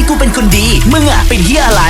ให้กูเป็นคนดี มึงอะเป็นเฮียอะไร